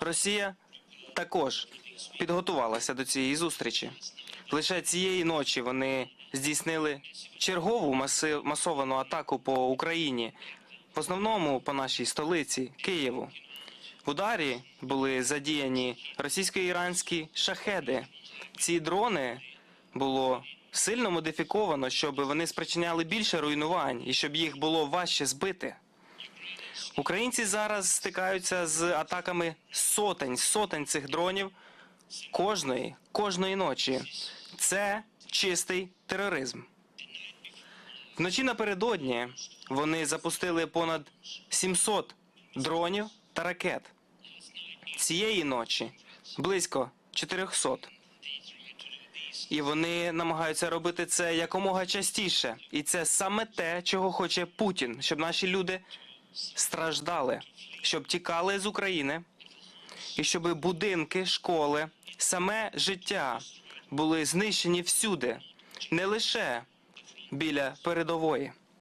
Росія також підготувалася до цієї зустрічі. Лише цієї ночі вони здійснили чергову масовану атаку по Україні, в основному по нашій столиці Києву. В ударі були задіяні російсько-іранські шахеди. Ці дрони було сильно модифіковано, щоб вони спричиняли більше руйнувань і щоб їх було важче збити. Українці зараз стикаються з атаками сотень, сотень цих дронів кожної, кожної ночі. Це чистий тероризм. Вночі напередодні вони запустили понад 700 дронів та ракет. Цієї ночі близько 400. І вони намагаються робити це якомога частіше. І це саме те, чого хоче Путін, щоб наші люди страждали, щоб тікали з України, і щоб будинки, школи, саме життя були знищені всюди, не лише біля передової.